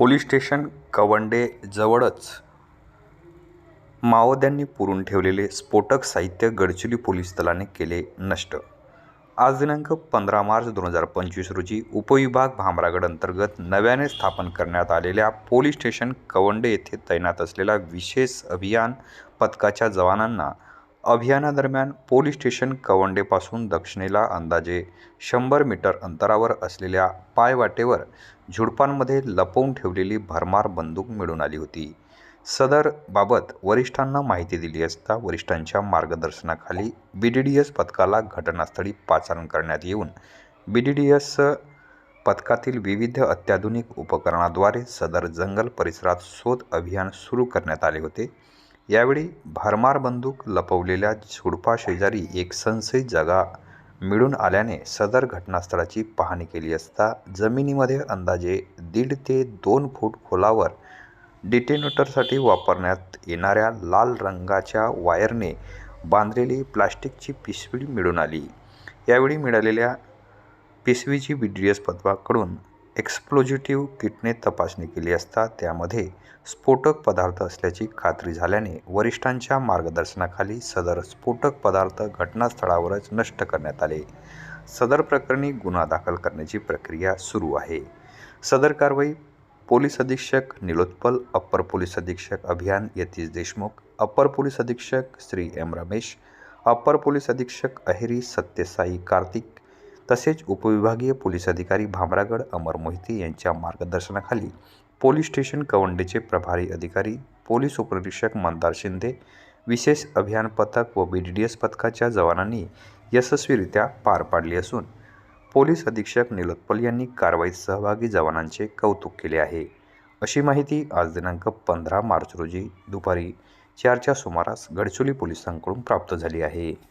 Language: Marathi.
पोलीस स्टेशन कवंडे जवळच. माओवाद्यांनी पुरून ठेवलेले स्फोटक साहित्य गडचिरोली पोलीस दलाने केले नष्ट. आज दिनांक पंधरा मार्च दोन हजार पंचवीस रोजी उपविभाग भामरागड अंतर्गत नव्याने स्थापन करण्यात आलेल्या पोलीस स्टेशन कवंडे येथे तैनात असलेल्या विशेष अभियान पथकाच्या जवानांना अभियानादरम्यान पोलीस स्टेशन कवंडेपासून दक्षिणेला अंदाजे शंभर मीटर अंतरावर असलेल्या पायवाटेवर झुडपांमध्ये लपवून ठेवलेली भरमार बंदूक मिळून आली होती. सदर बाबत वरिष्ठांना माहिती दिली असता वरिष्ठांच्या मार्गदर्शनाखाली बी डी डी एस पथकाला घटनास्थळी पाचारण करण्यात येऊन बी डी डी एस पथकातील विविध अत्याधुनिक उपकरणाद्वारे सदर जंगल परिसरात शोध अभियान सुरू करण्यात आले होते. यावेळी भरमार बंदूक लपवलेल्या झुडपाशेजारी एक संशयित जागा मिळून आल्याने सदर घटनास्थळाची पाहणी केली असता जमिनीमध्ये अंदाजे दीड ते दोन फूट खोलावर डिटेनेटरसाठी वापरण्यात येणाऱ्या लाल रंगाच्या वायरने बांधलेली प्लास्टिकची पिशवी मिळून आली. यावेळी मिळालेल्या पिशवीची बी डी एस पथकाकडून एक्सप्लोजिटिव्ह किटने तपासणी केली असता त्यामध्ये स्फोटक पदार्थ असल्याची खात्री झाल्याने वरिष्ठांच्या मार्गदर्शनाखाली सदर स्फोटक पदार्थ घटनास्थळावरच नष्ट करण्यात आले. सदर प्रकरणी गुन्हा दाखल करण्याची प्रक्रिया सुरू आहे. सदर कारवाई पोलीस अधीक्षक निलोत्पल अप्पर पोलीस अधीक्षक अभियान यतीश देशमुख अप्पर पोलीस अधीक्षक Shri M Ramesh upper police अधीक्षक अहेरी सत्यसाई कार्तिक तसेच उपविभागीय पोलीस अधिकारी भामरागड अमर मोहिते यांच्या मार्गदर्शनाखाली पोलीस स्टेशन कवंडेचे प्रभारी अधिकारी पोलीस उपनिरीक्षक मंदार शिंदे विशेष अभियान पथक व बी डी डी एस पथकाच्या जवानांनी यशस्वीरित्या पार पाडली असून पोलीस अधीक्षक निलोत्पल यांनी कारवाईत सहभागी जवानांचे कौतुक केले आहे. अशी माहिती आज दिनांक पंधरा मार्च रोजी दुपारी चारच्या सुमारास गडचोली पोलिसांकडून प्राप्त झाली आहे.